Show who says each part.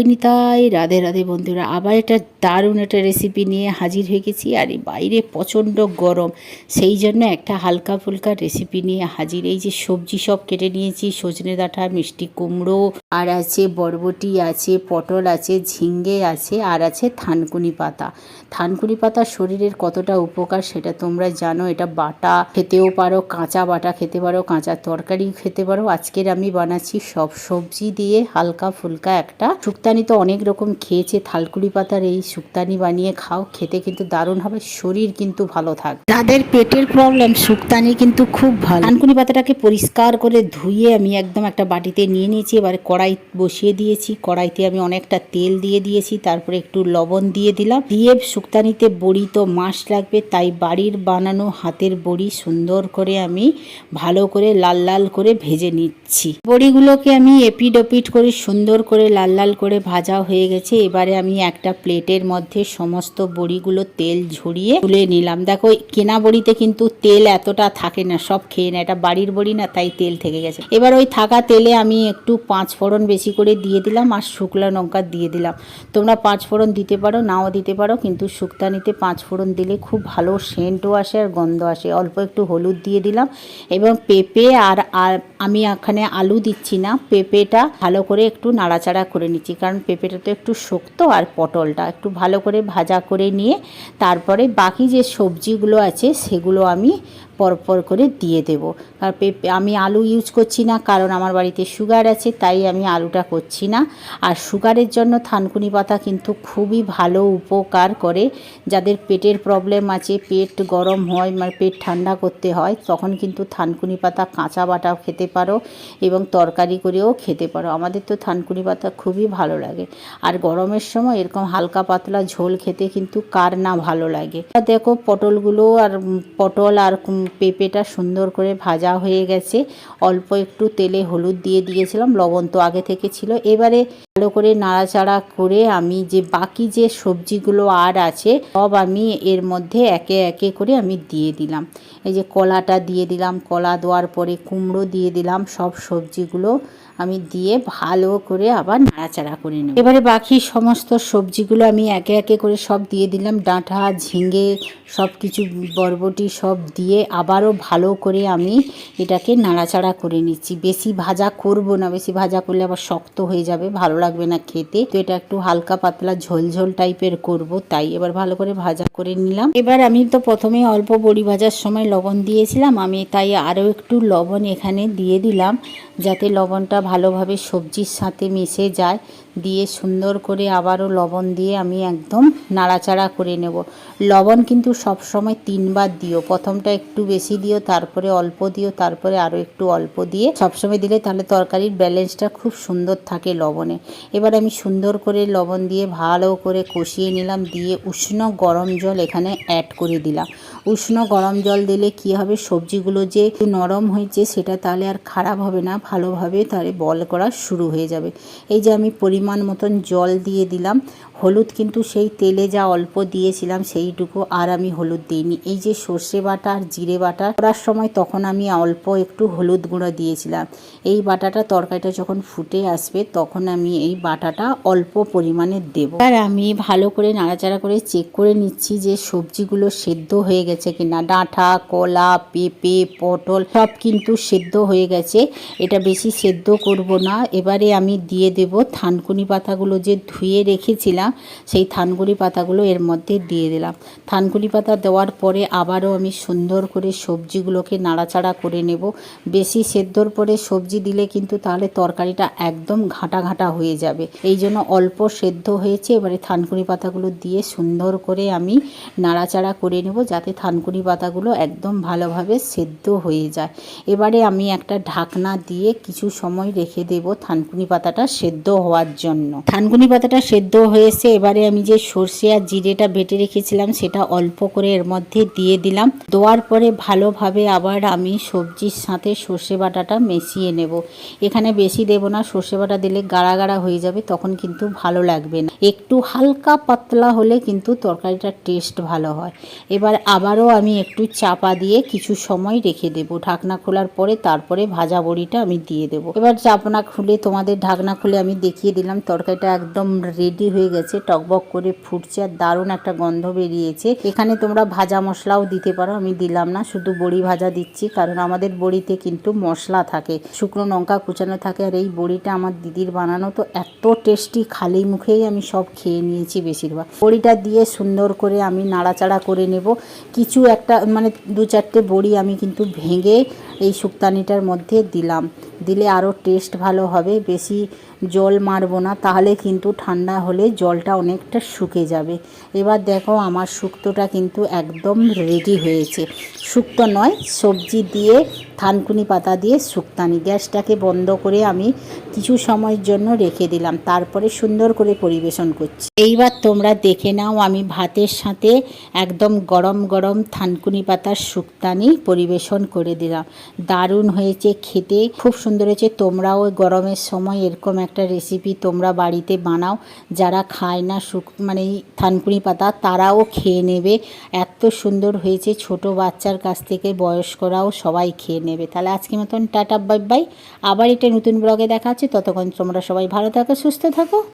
Speaker 1: জয় নিতাই রাধে রাধে বন্ধুরা, আবার একটা দারুণ একটা রেসিপি নিয়ে হাজির হয়ে গেছি। আর বাইরে প্রচণ্ড গরম, সেই জন্য একটা হালকা ফুলকা রেসিপি নিয়ে হাজির। এই যে সবজি সব কেটে নিয়েছি, সজনে ডাঁটা, মিষ্টি কুমড়ো, আর আছে বরবটি, আছে পটল, আছে ঝিঙ্গে আছে, আর আছে থানকুনি পাতা। থানকুনি পাতা শরীরের কতটা উপকার সেটা তোমরা জানো। এটা বাটা খেতেও পারো, কাঁচা বাটা খেতে পারো, কাঁচা তরকারি খেতে পারো। আজকের আমি বানাচ্ছি সব সবজি দিয়ে হালকা ফুলকা একটা শুক্তানি তো অনেক রকম খেয়েছে থালকুড়ি পাতার এই শুক্তানি বানিয়ে খাও খেতে কিন্তু দারুণ হবে শরীর কিন্তু ভালো থাকবে। যাদের পেটের প্রবলেম শুক্তানি কিন্তু খুব ভালো। থানকুনি পাতাটাকে পরিষ্কার করে ধুয়ে আমি একদম একটা বাটিতে নিয়ে নিয়েছি এবারে কড়াই বসিয়ে দিয়েছি কড়াইতে আমি অনেকটা তেল দিয়ে দিয়েছি তারপরে একটু লবণ দিয়ে দিলাম। দিয়ে শুক্তানিতে বড়ি তো মাস লাগবে তাই বাড়ির বানানো হাতের বড়ি সুন্দর করে আমি ভালো করে লাল লাল করে ভেজে নিচ্ছি। বড়িগুলোকে আমি এপিড ওপিড করে সুন্দর করে লাল লাল করে ভাজা হয়ে গেছে। এবারে আমি একটা প্লেটের মধ্যে সমস্ত বড়িগুলো তেল ঝরিয়ে তুলে নিলাম। দেখো, কেনা বড়িতে কিন্তু তেল এতটা থাকে না, সব খেয়ে না এটা বাড়ির বড়ি না, তাই তেল থেকে গেছে। এবার ওই থাকা তেলে আমি একটু পাঁচ ফোড়ন বেশি করে দিয়ে দিলাম আর শুকনো লঙ্কা দিয়ে দিলাম। তোমরা পাঁচ ফোড়ন দিতে পারো, নাও দিতে পারো, কিন্তু শুক্তানিতে পাঁচ ফোড়ন দিলে খুব ভালো সেন্টও আসে আর গন্ধ আসে। অল্প একটু হলুদ দিয়ে দিলাম এবং পেঁপে আর আমি এখানে আলু দিচ্ছি না, পেঁপেটা ভালো করে একটু নাড়াচাড়া করে নিচ্ছি। কারণ পেঁপেটা তো একটু শক্ত আর পটলটা একটু ভালো করে ভাজা করে নিয়ে তারপরে বাকি যে সবজিগুলো আছে সেগুলো আমি পরপর করে দিয়ে দেবো। আর পেঁপে আমি আলু ইউজ করছি না, কারণ আমার বাড়িতে সুগার আছে, তাই আমি আলুটা করছি না। আর সুগারের জন্য থানকুনি পাতা কিন্তু খুবই ভালো উপকার করে। যাদের পেটের প্রবলেম আছে, পেট গরম হয় মানে পেট ঠান্ডা করতে হয়, তখন কিন্তু থানকুনি পাতা কাঁচা বাটাও খেতে পারো এবং তরকারি করেও খেতে পারো। আমাদের তো থানকুনি পাতা খুবই ভালো লাগে। আর গরমের সময় এরকম হালকা পাতলা ঝোল খেতে কিন্তু কার না ভালো লাগে। দেখো পটলগুলো আর পটল আর পেঁপেটা সুন্দর করে ভাজা হয়ে গেছে। অল্প একটু তেলে হলুদ দিয়ে দিয়েছিলাম, লবণ তো আগে থেকে ছিল। এবারে ভালো করে নাড়াচাড়া করে আমি যে বাকি যে সবজিগুলো আর আছে, সব আমি এর মধ্যে একে একে করে আমি দিয়ে দিলাম। এই যে কলাটা দিয়ে দিলাম, কলা দেওয়ার পরে কুমড়ো দিয়ে দিলাম, সব সবজিগুলো আমি দিয়ে ভালো করে আবার নাড়াচাড়া করে নেব। এবারে বাকি সমস্ত সবজিগুলো আমি একে একে করে সব দিয়ে দিলাম। ডাঁটা, ঝিঙে সব কিছু বরবটি সব দিয়ে আবারও ভালো করে আমি এটাকে নাড়াচাড়া করে নিচ্ছি। বেশি ভাজা করব না, বেশি ভাজা করলে আবার শক্ত হয়ে যাবে, ভালো লাগবে না খেতে। তো এটা একটু হালকা পাতলা ঝোল ঝোল টাইপের করব, তাই এবার ভালো করে ভাজা করে নিলাম। এবার আমি তো প্রথমে অল্প বড়ি ভাজার সময় লবণ দিয়েছিলাম, আমি তাই আরও একটু লবণ এখানে দিয়ে দিলাম, যাতে লবণটা ভালোভাবে সবজির সাথে মিশে যায়, দিয়ে সুন্দর করে আবারও লবণ দিয়ে আমি একদম নাড়াচাড়া করে নেব। লবণ কিন্তু সব সময় তিনবার দিও। প্রথমটা একটু বেশি দিও, তারপরে অল্প দিও, তারপরে আরও একটু অল্প দিয়ে সবসময় দিলে তাহলে তরকারির ব্যালেন্সটা খুব সুন্দর থাকে লবণে। এবার আমি সুন্দর করে লবণ দিয়ে ভালো করে কষিয়ে নিলাম, দিয়ে উষ্ণ গরম জল এখানে অ্যাড করে দিলাম। উষ্ণ গরম জল দিলে কি হবে? সবজিগুলো যে নরম হয়েছে, সেটা তাহলে আর খারাপ হবে না। ভালোভাবে তাহলে বল করা শুরু হয়ে যাবে। এই যে আমি পরিমাণ মতন জল দিয়ে দিলাম। হলুদ কিন্তু সেই তেলে যা অল্প দিয়েছিলাম, সেইটুকু আর আমি হলুদ দিইনি। এই যে সর্ষে বাটা আর জিরে বাটা করার সময় তখন আমি অল্প একটু হলুদ গুঁড়ো দিয়েছিলাম। এই বাটাটা তরকারিটা যখন ফুটে আসবে, তখন আমি এই বাটাটা অল্প পরিমাণে দেবো। আর আমি ভালো করে নাড়াচাড়া করে চেক করে নিচ্ছি যে সবজিগুলো সেদ্ধ হয়ে গেছে কিনা? ডাঁটা কলা, পেঁপে, পটল সব কিন্তু সেদ্ধ হয়ে গেছে। এটা বেশি সেদ্ধ করব না। এবারে আমি দিয়ে দেব থানকুনি পাতাগুলো যে ধুয়ে রেখেছিলাম, সেই থানকুনি পাতাগুলো এর মধ্যে দিয়ে দিলাম। থানকুনি পাতা দেওয়ার পরে আবারও আমি সুন্দর করে সবজিগুলোকে নাড়াচাড়া করে নেব। বেশি সেদ্ধর পরে সবজি দিলে কিন্তু তাহলে তরকারিটা একদম ঘাঁটা ঘাঁটা হয়ে যাবে। এই জন্য অল্প সেদ্ধ হয়েছে। এবারে থানকুনি পাতাগুলো দিয়ে সুন্দর করে আমি নাড়াচাড়া করে নেব যাতে থানকুনি পাতাগুলো একদম ভালোভাবে সেদ্ধ হয়ে যায়। এবারে আমি একটা ঢাকনা দিয়ে কিছু সময় রেখে দেব থানকুনি পাতাটা সেদ্ধ হওয়ার জন্য। থানকুনি পাতাটা সেদ্ধ হয়ে এসে এবারে আমি যে সর্ষে আর জিরেটা বেটে রেখেছিলাম সেটা অল্প করে এর মধ্যে দিয়ে দিলাম। দেওয়ার পরে ভালোভাবে আবার আমি সবজির সাথে সর্ষে বাটাটা মিশিয়ে নেব। এখানে বেশি দেবো না, সর্ষে বাটা দিলে গাড়া গাড়া হয়ে যাবে, তখন কিন্তু ভালো লাগবে না। একটু হালকা পাতলা হলে কিন্তু তরকারিটার টেস্ট ভালো হয়। এবার আবারও আমি একটু চাপা দিয়ে কিছু সময় রেখে দেবো। ঢাকনা খোলার পরে তারপরে ভাজা বড়িটা আমি দিয়ে দেবো। এবার চাপনা খুলে তোমাদের ঢাকনা খুলে আমি দেখিয়ে দিলাম। তরকারিটা একদম রেডি হয়ে গেছে, টকবক করে ফুটছে আর দারুণ একটা গন্ধ বেরিয়েছে। এখানে তোমরা ভাজা মশলাও দিতে পারো, আমি দিলাম না, শুধু বড়ি ভাজা দিচ্ছি, কারণ আমাদের বড়িতে কিন্তু মশলা থাকে, শুকনো লঙ্কা কুচানো থাকে আর এই বড়িটা আমার দিদির বানানো তো এত টেস্টি খালি মুখেই আমি সব খেয়ে নিয়েছি বেশিরভাগ। বড়িটা দিয়ে সুন্দর করে আমি নাড়াচাড়া করে নেব। কিছু একটা মানে দু চারটে বড়ি আমি কিন্তু ভেঙে এই শুক্তানিটার মধ্যে দিলাম। দিলে আরও টেস্ট ভালো হবে, বেশি জল মারবো না, তাহলে কিন্তু ঠান্ডা হলে জলটা অনেকটা শুকে যাবে। এবার দেখো আমার শুক্তোটা কিন্তু একদম রেডি হয়েছে। শুক্তো নয়, সবজি দিয়ে, থানকুনি পাতা দিয়ে শুক্তানি গ্যাসটাকে বন্ধ করে আমি কিছু সময়ের জন্য রেখে দিলাম, তারপরে সুন্দর করে পরিবেশন করছি। এইবার তোমরা দেখে নাও, আমি ভাতের সাথে একদম গরম গরম থানকুনি পাতার শুক্তানি পরিবেশন করে দিলাম। দারুণ হয়েছে খেতে, খুব সুন্দর হয়েছে তোমরাও গরমের সময় এরকম একটা রেসিপি তোমরা বাড়িতে বানাও। যারা খায় না শুক মানে থানকুনি পাতা, তারাও খেয়ে নেবে। এত সুন্দর হয়েছে, ছোট বাচ্চার কাছ থেকে বয়স্করাও সবাই খেয়ে নেবে। তাহলে আজকে মতন টাটা, বাই বাই। আবার এটা নতুন ব্লগে দেখা হচ্ছে। ততক্ষণ তোমরা সবাই ভালো থাকো, সুস্থ থাকো।